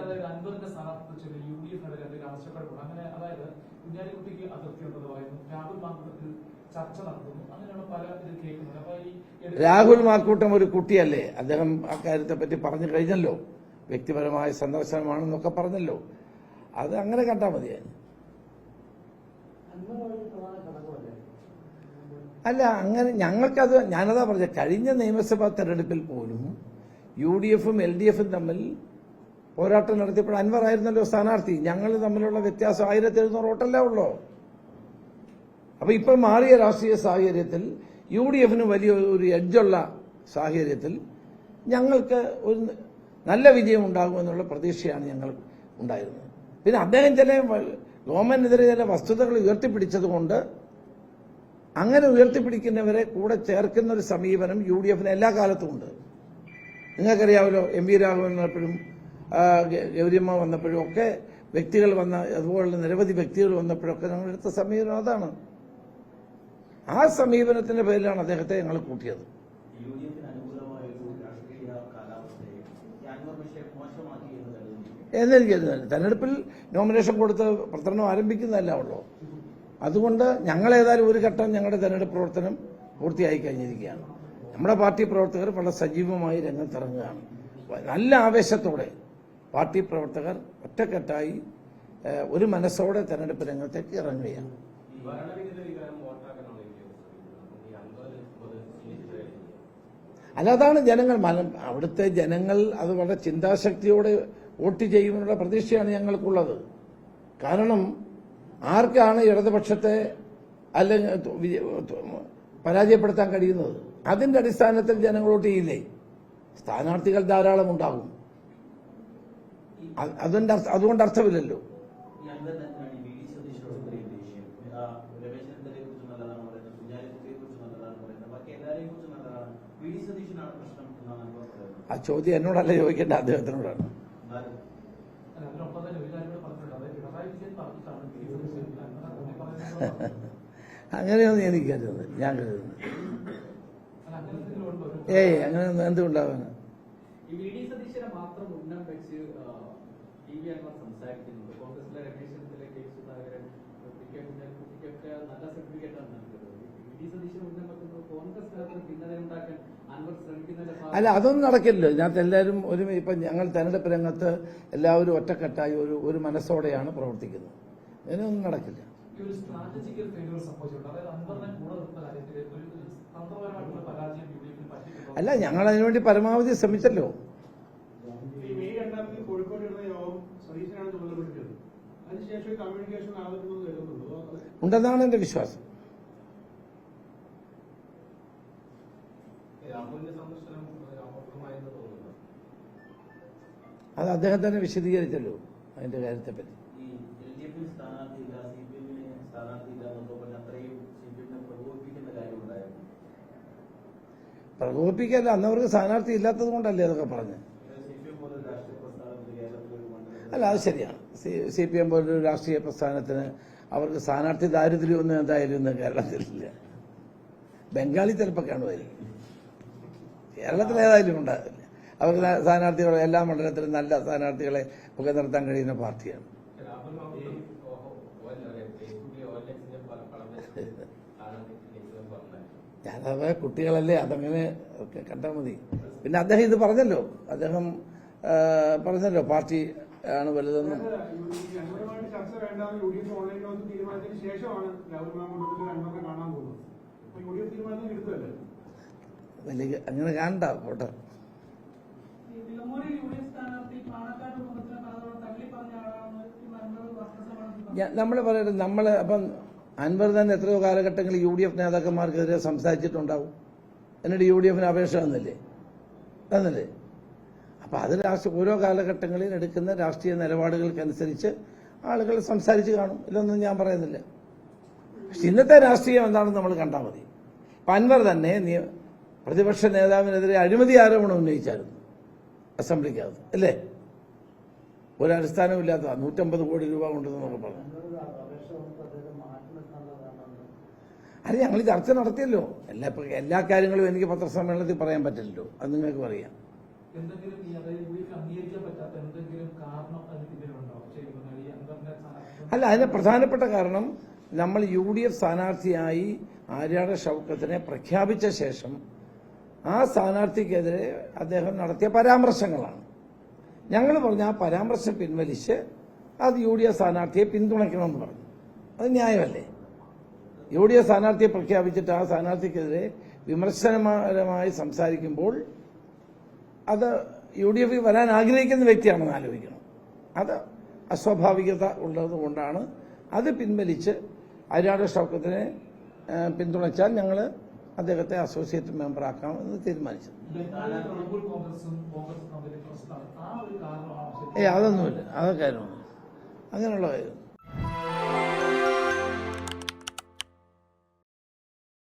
അതായത് അൻപതിന്റെ സ്ഥാനാർത്ഥി ചൊല്ലി യു ഡി എഫ് ആവശ്യപ്പെടുന്നു അങ്ങനെ അതായത് കുഞ്ഞാലിക്കുട്ടിക്ക് അതിർത്തി ഉണ്ടെന്ന് പറയുന്നു. രാഹുൽ മാർക്കൂട്ടത്തിൽ ചർച്ച നടത്തുന്നു അങ്ങനെയാണ് പല ഇത് കേൾക്കുന്നത് അപ്പൊ ഈ രാഹുൽ മാക്കൂട്ടം ഒരു കുട്ടിയല്ലേ? അദ്ദേഹം ആ കാര്യത്തെ പറ്റി പറഞ്ഞു കഴിഞ്ഞല്ലോ. വ്യക്തിപരമായ സന്ദർശനമാണെന്നൊക്കെ പറഞ്ഞല്ലോ. അത് അങ്ങനെ കണ്ടാൽ മതിയായി അല്ല അങ്ങനെ ഞങ്ങൾക്കത് ഞാനതാ പറഞ്ഞത് കഴിഞ്ഞ നിയമസഭാ തെരഞ്ഞെടുപ്പിൽ പോലും യു ഡി എഫും എൽ ഡി എഫും തമ്മിൽ പോരാട്ടം നടത്തിയപ്പോൾ അൻവർ ആയിരുന്നല്ലോ സ്ഥാനാർത്ഥി. ഞങ്ങൾ തമ്മിലുള്ള വ്യത്യാസം ആയിരത്തി എഴുന്നൂറ് വോട്ടല്ലേ ഉള്ളൂ. അപ്പൊ ഇപ്പൊ മാറിയ രാഷ്ട്രീയ സാഹചര്യത്തിൽ യു ഡി എഫിന് വലിയ ഒരു എഡ്ജുള്ള സാഹചര്യത്തിൽ ഞങ്ങൾക്ക് ഒരു നല്ല വിജയം ഉണ്ടാകുമെന്നുള്ള പ്രതീക്ഷയാണ് ഞങ്ങൾ ഉണ്ടായിരുന്നത്. പിന്നെ അദ്ദേഹം ചില ഗവൺമെന്റിനെതിരെ ചില വസ്തുതകൾ ഉയർത്തിപ്പിടിച്ചതുകൊണ്ട് അങ്ങനെ ഉയർത്തിപ്പിടിക്കുന്നവരെ കൂടെ ചേർക്കുന്ന ഒരു സമീപനം യു ഡി എഫിന് എല്ലാ കാലത്തും ഉണ്ട്. നിങ്ങൾക്കറിയാമല്ലോ എം വി രാഘവൻ ഗ- ഗൗരിയമ്മ വന്നപ്പോഴും ഒക്കെ വ്യക്തികൾ വന്ന അതുപോലുള്ള നിരവധി വ്യക്തികൾ വന്നപ്പോഴൊക്കെ ഞങ്ങൾ എടുത്ത സമീപനം അതാണ്. ആ സമീപനത്തിന്റെ പേരിലാണ് അദ്ദേഹത്തെ ഞങ്ങൾ കൂട്ടിയത്. എന്നെനിക്ക്. തെരഞ്ഞെടുപ്പിൽ നോമിനേഷൻ കൊടുത്ത് പ്രചരണം ആരംഭിക്കുന്നതല്ല ഉള്ളൂ. അതുകൊണ്ട് ഞങ്ങൾ ഏതായാലും ഒരു ഘട്ടം ഞങ്ങളുടെ തെരഞ്ഞെടുപ്പ് പ്രവർത്തനം പൂർത്തിയായി കഴിഞ്ഞിരിക്കുകയാണ്. നമ്മുടെ പാർട്ടി പ്രവർത്തകർ വളരെ സജീവമായി രംഗത്തിറങ്ങുകയാണ്. നല്ല ആവേശത്തോടെ പാർട്ടി പ്രവർത്തകർ ഒറ്റക്കെട്ടായി ഒരു മനസ്സോടെ തെരഞ്ഞെടുപ്പ് രംഗത്തേക്ക് ഇറങ്ങുകയാണ്. ഭരണവിരുദ്ധ വികാരം വോട്ടാക്കാനാണ് എനിക്ക് ഈ അൻപത് മുതൽ സുനിശ്ചിതമായിരിക്കും അല്ല അതാണ് ജനങ്ങൾ അവിടുത്തെ ജനങ്ങൾ അത് വളരെ ചിന്താശക്തിയോടെ വോട്ട് ചെയ്യുമെന്നുള്ള പ്രതീക്ഷയാണ് ഞങ്ങൾക്കുള്ളത്. കാരണം ആർക്കാണ് ഇടതുപക്ഷത്തെ അല്ലെങ്കിൽ പരാജയപ്പെടുത്താൻ കഴിയുന്നത്? അതിന്റെ അടിസ്ഥാനത്തിൽ ജനങ്ങൾ വോട്ട് ചെയ്യില്ലേ? സ്ഥാനാർത്ഥികൾ ധാരാളം ഉണ്ടാകും. അതിന്റെ അർത്ഥം അതുകൊണ്ട് അർത്ഥമില്ലല്ലോ. ആ, ചോദ്യം എന്നോടല്ല ചോദിക്കേണ്ട അദ്ദേഹത്തിനോടാണ്. അങ്ങനെയൊന്നും എനിക്ക് കരുതുന്നത് ഞാൻ കരുതുന്നത് ഏയ് അങ്ങനെയൊന്നും എന്തുകൊണ്ടാവാൻ മാത്രം ഉന്നം വെച്ച് ടി വി അൻവർ സംസാരിക്കുന്നുണ്ട് കോൺഗ്രസിലെ രമേശ് ചെന്നിത്തല കെ സുധാകരൻ കുട്ടിക്കൊക്കെ നല്ല സർട്ടിഫിക്കറ്റാണ് നൽകുന്നത്. അല്ല അതൊന്നും നടക്കില്ല. ഇതിനകത്ത് എല്ലാവരും ഒരു ഇപ്പം ഞങ്ങൾ തെരഞ്ഞെടുപ്പ് രംഗത്ത് എല്ലാവരും ഒറ്റക്കെട്ടായി ഒരു ഒരു മനസ്സോടെയാണ് പ്രവർത്തിക്കുന്നത്. അതിനൊന്നും നടക്കില്ല. ഒരു സ്ട്രാറ്റജിക്കൽ ഫെയിലിയർ സംഭവിച്ചിട്ടുണ്ട്. അതായത് അൻവറിനെ കൂടെ നിർത്തുന്ന കാര്യത്തിൽ ഒരു തന്ത്രപരമായിട്ടുള്ള പരാജയം യു ഡി എഫിൽ പറ്റിയിട്ടുണ്ടോ? അല്ല ഞങ്ങൾ അതിനുവേണ്ടി പരമാവധി ശ്രമിച്ചല്ലോ. ഉണ്ടെന്നാണ് എന്റെ വിശ്വാസം. അത് അദ്ദേഹം തന്നെ വിശദീകരിച്ചല്ലോ അതിന്റെ കാര്യത്തെ പറ്റി പ്രകോപിപ്പിക്കല്ല അന്ന് അവർക്ക് സ്ഥാനാർത്ഥി ഇല്ലാത്തത് കൊണ്ടല്ലേ അതൊക്കെ പറഞ്ഞ്. സി പി എം പോലൊരു രാഷ്ട്രീയ പ്രസ്ഥാനത്തിൽ കേരളത്തിൽ ഒരു മണ്ഡലത്തിൽ അല്ല അത് ശരിയാണ്. സി പി എം പോലൊരു രാഷ്ട്രീയ പ്രസ്ഥാനത്തിന് അവർക്ക് സ്ഥാനാർത്ഥി ദാരിദ്ര്യമൊന്നും എന്തായാലും ഇന്ന് കേരളത്തിലില്ല. ബംഗാളി ചിലപ്പോൾ കാണുമായിരിക്കും. കേരളത്തിൽ ഏതായാലും ഉണ്ടാകില്ല അവർക്ക് സ്ഥാനാർത്ഥികളെ എല്ലാ മണ്ഡലത്തിലും നല്ല സ്ഥാനാർത്ഥികളെ ഒക്കെ നിർത്താൻ കഴിയുന്ന പാർട്ടിയാണ്. ഞാനത് കുട്ടികളല്ലേ അതങ്ങനെ കണ്ടാൽ മതി. പിന്നെ അദ്ദേഹം ഇത് പറഞ്ഞല്ലോ. അദ്ദേഹം പറഞ്ഞല്ലോ പാർട്ടി ആണ് വലുതെന്നും. ചർച്ച വേണ്ടാന്ന് യു ഡി എഫ് ഓൺലൈനിൽ വന്ന് തീരുമാനത്തിന് ശേഷമാണ് രാഹുൽ മാമൂട്ടത്തിൽ രണ്ടൊക്കെ കാണാൻ പോകുന്നത്. അപ്പൊ യു ഡി എഫ് തീരുമാനം എടുത്തല്ലേ അങ്ങനെ കാണണ്ട പോട്ടെ. നമ്മൾ പറയുന്നത് നമ്മൾ അപ്പം അൻവർ തന്നെ എത്രയോ കാലഘട്ടങ്ങളിൽ യു ഡി എഫ് നേതാക്കന്മാർക്കെതിരെ സംസാരിച്ചിട്ടുണ്ടാവും. എന്നിട്ട് യു ഡി എഫിന് അപേക്ഷ തന്നില്ലേ? തന്നില്ലേ? അപ്പം അത് രാഷ്ട്രീയ ഓരോ കാലഘട്ടങ്ങളിൽ എടുക്കുന്ന രാഷ്ട്രീയ നിലപാടുകൾക്കനുസരിച്ച് ആളുകൾ സംസാരിച്ച് കാണും. ഇതൊന്നും ഞാൻ പറയുന്നില്ല. പക്ഷെ ഇന്നത്തെ രാഷ്ട്രീയം എന്താണെന്ന് നമ്മൾ കണ്ടാൽ മതി. പൻവർ തന്നെ പ്രതിപക്ഷ നേതാവിനെതിരെ അഴിമതി ആരോപണം ഉന്നയിച്ചായിരുന്നു. അസംബ്ലിക്കകത്ത്. അല്ലേ? ഒരടിസ്ഥാനമില്ലാത്ത നൂറ്റമ്പത് കോടി രൂപ കൊണ്ടെന്നൊക്കെ പറഞ്ഞു. അത് ഞങ്ങൾ ചർച്ച നടത്തിയല്ലോ. എല്ലാ എല്ലാ കാര്യങ്ങളും എനിക്ക് പത്രസമ്മേളനത്തിൽ പറയാൻ പറ്റില്ലല്ലോ. അത് നിങ്ങൾക്ക് പറയാം. എന്തെങ്കിലും ഈ അതായത് ഡി അംഗീകരിക്കാൻ പറ്റാത്ത എന്തെങ്കിലും കാരണം അതിന് പിന്നിലുണ്ടോ? അല്ല അതിന് പ്രധാനപ്പെട്ട കാരണം നമ്മൾ യു ഡി എഫ് സ്ഥാനാർത്ഥിയായി ആര്യാട ഷൗക്കത്തിനെ പ്രഖ്യാപിച്ച ശേഷം ആ സ്ഥാനാർത്ഥിക്കെതിരെ അദ്ദേഹം നടത്തിയ പരാമർശങ്ങളാണ്. ഞങ്ങൾ പറഞ്ഞ ആ പരാമർശം പിൻവലിച്ച് അത് യു ഡി എഫ് സ്ഥാനാർത്ഥിയെ പിന്തുണയ്ക്കണമെന്ന് പറഞ്ഞു. അത് ന്യായമല്ലേ? യു ഡി എഫ് സ്ഥാനാർത്ഥിയെ പ്രഖ്യാപിച്ചിട്ട് ആ സ്ഥാനാർത്ഥിക്കെതിരെ വിമർശനപരമായി സംസാരിക്കുമ്പോൾ അത് യു ഡി എഫിൽ വരാൻ ആഗ്രഹിക്കുന്ന വ്യക്തിയാണെന്ന് ആലോചിക്കണം അത് അസ്വാഭാവികത ഉള്ളത് കൊണ്ടാണ്. അത് പിൻവലിച്ച് അരിയാട് ഷൗക്കത്തിനെ പിന്തുണച്ചാൽ ഞങ്ങൾ അദ്ദേഹത്തെ അസോസിയേറ്റ് തീരുമാനിച്ചത് ആ ഒരു കാരണമാണ് ഏ അതൊന്നുമില്ല. അതൊക്കെ അങ്ങനെയുള്ള കാര്യം.